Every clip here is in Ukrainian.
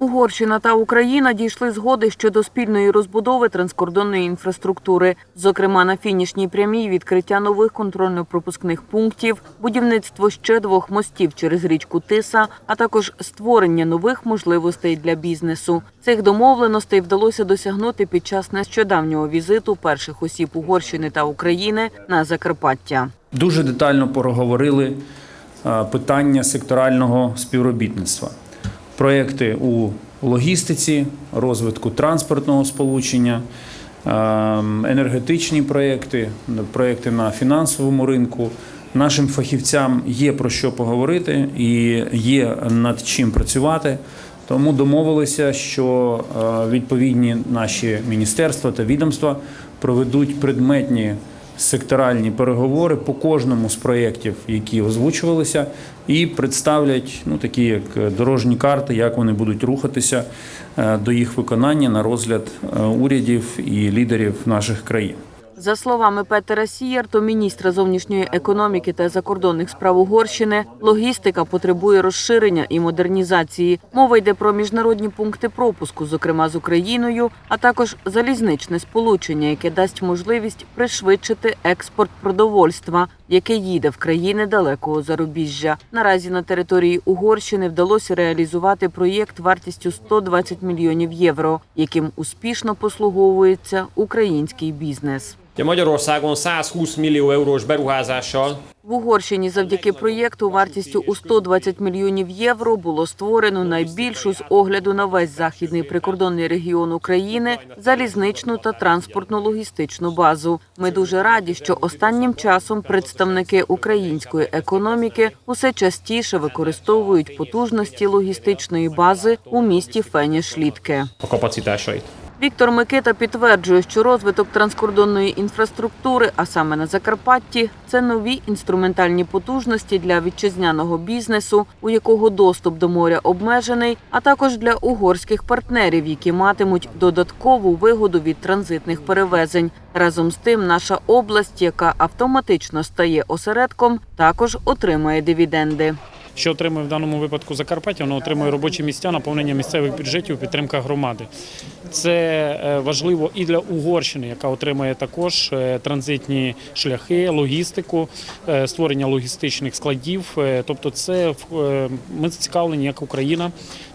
Угорщина та Україна дійшли згоди щодо спільної розбудови транскордонної інфраструктури, зокрема на фінішній прямій відкриття нових контрольно-пропускних пунктів, будівництво ще двох мостів через річку Тиса, а також створення нових можливостей для бізнесу. Цих домовленостей вдалося досягнути під час нещодавнього візиту перших осіб Угорщини та України на Закарпаття. Дуже детально проговорили е, питання секторального співробітництва. Проекти у логістиці, розвитку транспортного сполучення, е, енергетичні проекти, проекти на фінансовому ринку. Нашим фахівцям є про що поговорити і є над чим працювати. Тому домовилися, що е, відповідні наші міністерства та відомства проведуть предметні секторальні переговори по кожному з проєктів, які озвучувалися, і представлять ну такі як дорожні карти, як вони будуть рухатися е, до їх виконання на розгляд е, урядів і лідерів наших країн. За словами Петера Сіярто, міністра зовнішньої економіки та закордонних справ Угорщини, логістика потребує розширення і модернізації. Мова йде про міжнародні пункти пропуску, зокрема з Україною, а також залізничне сполучення, яке дасть можливість пришвидшити експорт продовольства, яке їде в країни далекого зарубіжжя. Наразі на території Угорщини вдалося реалізувати проєкт вартістю 120 мільйонів євро, яким успішно послуговується український бізнес. Magyarországon 120 millió eurós В Угорщині завдяки проєкту вартістю у 120 мільйонів євро було створено найбільшу з огляду на весь західний прикордонний регіон України залізничну та транспортно-логістичну базу. Ми дуже раді, що останнім часом представники української економіки усе частіше використовують потужності логістичної бази у місті Феніш-Літке. Віктор Микита підтверджує, що розвиток транскордонної інфраструктури, а саме на Закарпатті, це нові інструментальні потужності для вітчизняного бізнесу, у якого доступ до моря обмежений, а також для угорських партнерів, які матимуть додаткову вигоду від транзитних перевезень. Разом з тим, наша область, яка автоматично стає осередком, також отримає дивіденди. Що отримує в даному випадку Закарпаття? Воно отримує робочі місця, наповнення місцевих бюджетів, підтримка громади. Це е, важливо і для Угорщини, яка отримує також е, транзитні шляхи, логістику, е, створення логістичних складів. Тобто, це ми зацікавлені як Україна.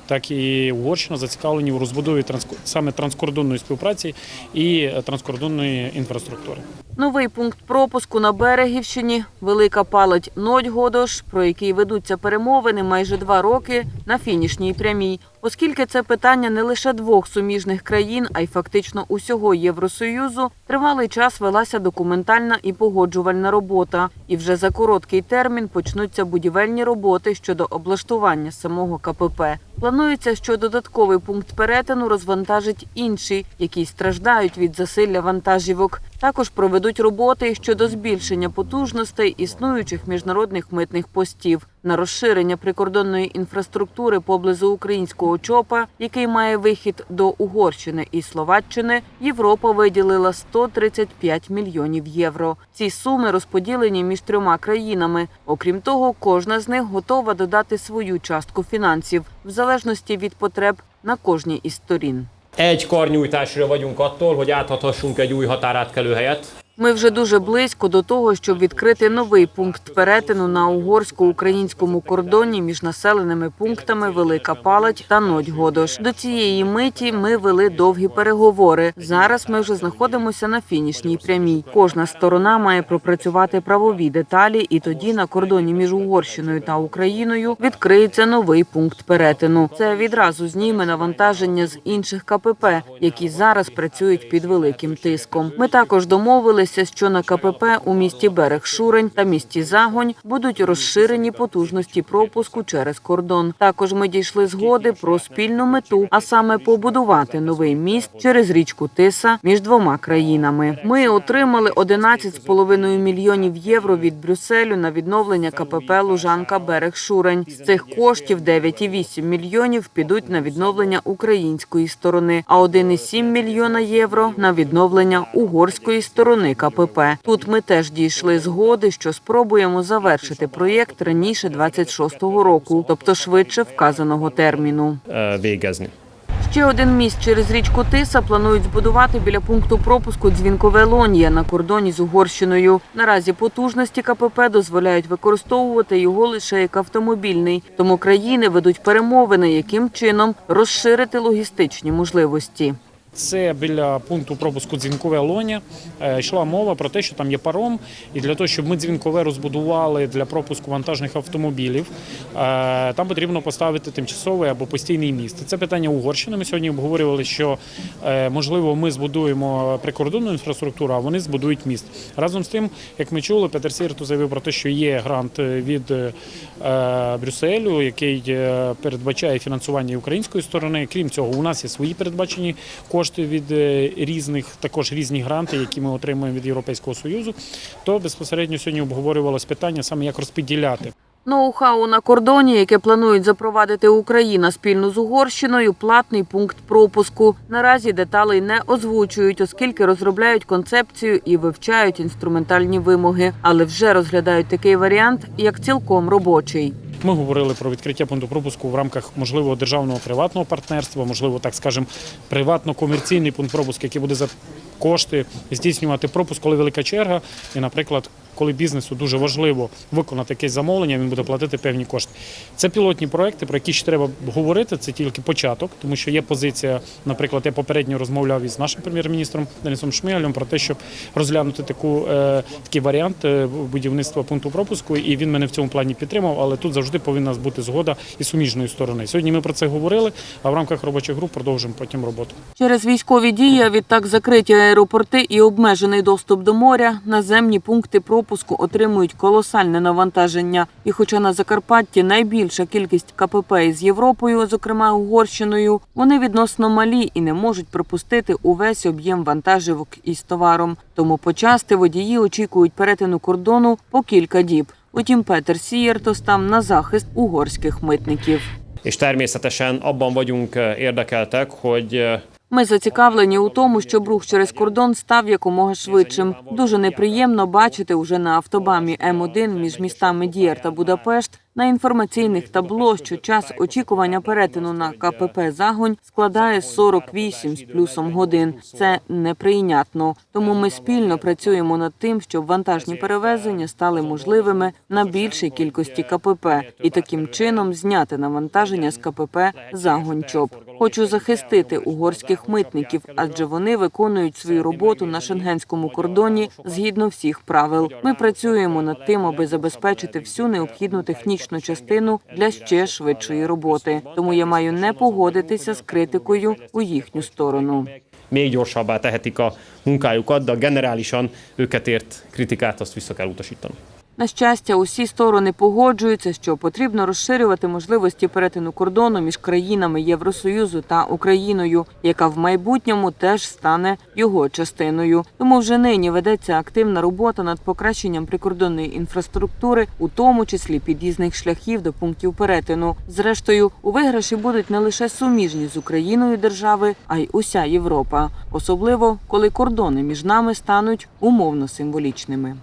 Так і Угорщина зацікавлені в розбудові саме транскордонної співпраці і транскордонної інфраструктури. Новий пункт пропуску на Берегівщині Велика Палать Нодьгодош, про який ведуться перемовини майже два роки на фінішній прямій, оскільки це питання не лише двох суміжних країн, а й фактично усього Євросоюзу. Тривалий час велася документальна і погоджувальна робота, і вже за короткий термін почнуться будівельні роботи щодо облаштування самого КПП. Планується, що додатковий пункт перетину розвантажить інші, які страждають від засилля вантажівок. Також проведуть роботи щодо збільшення потужностей існуючих міжнародних митних постів на розширення прикордонної інфраструктури поблизу українського ЧОПа, який має вихід до Угорщини і Словаччини. Європа виділила 135 мільйонів євро. Ці суми розподілені між трьома країнами. Окрім того, кожна з них готова додати свою частку фінансів в залежності від потреб на кожній із сторін. Egy karnyújtásra vagyunk attól, hogy áthathassunk egy új határátkelő helyet. Ми вже дуже близько до того, щоб відкрити новий пункт перетину на угорсько-українському кордоні між населеними пунктами Велика Палать та Нодьгодош. До цієї миті ми вели довгі переговори. Зараз ми вже знаходимося на фінішній прямій. Кожна сторона має пропрацювати правові деталі, і тоді на кордоні між Угорщиною та Україною відкриється новий пункт перетину. Це відразу зніме навантаження з інших КПП, які зараз працюють під великим тиском. Ми також домовилися, що на КПП у місті Берег Шурень та місті Загонь будуть розширені потужності пропуску через кордон. Також ми дійшли згоди про спільну мету, а саме побудувати новий міст через річку Тиса між двома країнами. Ми отримали 11,5 мільйонів євро від Брюсселю на відновлення КПП Лужанка Берег Шурень. З цих коштів 9,8 мільйонів підуть на відновлення української сторони, а 1,7 мільйона євро на відновлення угорської сторони КПП. Тут ми теж дійшли згоди, що спробуємо завершити проєкт раніше 26-го року, тобто швидше вказаного терміну. Ще один міст через річку Тиса планують збудувати біля пункту пропуску Дзвінкове Лонія на кордоні з Угорщиною. Наразі потужності КПП дозволяють використовувати його лише як автомобільний. Тому країни ведуть перемовини, яким чином розширити логістичні можливості. Це біля пункту пропуску Дзвінкове Лоня. Е, Йшла мова про те, що там є паром, і для того, щоб ми дзвінкове розбудували для пропуску вантажних автомобілів, е, там потрібно поставити тимчасовий або постійний міст. Це питання Угорщини. Ми сьогодні обговорювали, що е, можливо ми збудуємо прикордонну інфраструктуру, а вони збудують міст. Разом з тим, як ми чули, Петер Сірту заявив про те, що є грант від Брюсселю, який передбачає фінансування української сторони. Крім цього, у нас є свої передбачені кошти від е, різних, також різні гранти, які ми отримуємо від Європейського союзу. То безпосередньо сьогодні обговорювалось питання саме як розподіляти. Ноу-хау на кордоні, яке планують запровадити Україна спільно з Угорщиною, платний пункт пропуску. Наразі деталей не озвучують, оскільки розробляють концепцію і вивчають інструментальні вимоги, але вже розглядають такий варіант як цілком робочий. Ми говорили про відкриття пункту пропуску в рамках можливого державного приватного партнерства, можливо, так скажемо, приватно-комерційний пункт пропуску, який буде за кошти здійснювати пропуск, коли велика черга, і, наприклад, коли бізнесу дуже важливо виконати якесь замовлення, він буде платити певні кошти. Це пілотні проекти, про які ще треба говорити. Це тільки початок, тому що є позиція. Наприклад, я попередньо розмовляв із нашим прем'єр-міністром Денисом Шмигалем про те, щоб розглянути таку е, такий варіант е, будівництва пункту пропуску, і він мене в цьому плані підтримав. Але тут завжди повинна бути згода і суміжної сторони. Сьогодні ми про це говорили, а в рамках робочих груп продовжимо потім роботу. Через військові дії, відтак закриті аеропорти і обмежений доступ до моря, наземні пункти пропуску отримують колосальне навантаження. І хоча на Закарпатті найбільша кількість КПП із Європою, зокрема Угорщиною, вони відносно малі і не можуть пропустити увесь об'єм вантажівок із товаром. Тому почасти водії очікують перетину кордону по кілька діб. Утім, Петер Сієрто став на захист угорських митників. És természetesen abban vagyunk ö, érdekeltek, hogy ö, Ми зацікавлені у тому, щоб рух через кордон став якомога швидшим. Дуже неприємно бачити уже на автобамі М1 між містами Дієр та Будапешт на інформаційних табло, що час очікування перетину на КПП Загонь складає 48 з плюсом годин. Це неприйнятно. Тому ми спільно працюємо над тим, щоб вантажні перевезення стали можливими на більшій кількості КПП і таким чином зняти навантаження з КПП Загонь ЧОП. Хочу захистити угорських митників, адже вони виконують свою роботу на шенгенському кордоні згідно всіх правил. Ми працюємо над тим, аби забезпечити всю необхідну технічну частину для ще швидшої роботи. Тому я маю не погодитися з критикою у їхню сторону. még gyorsabbá tehetik a munkájukat, de generálisan őket ért kritikát azt vissza kell utasítani. На щастя, усі сторони погоджуються, що потрібно розширювати можливості перетину кордону між країнами Євросоюзу та Україною, яка в майбутньому теж стане його частиною. Тому вже нині ведеться активна робота над покращенням прикордонної інфраструктури, у тому числі під'їзних шляхів до пунктів перетину. Зрештою, у виграші будуть не лише суміжні з Україною держави, а й уся Європа, особливо коли кордони між нами стануть умовно символічними.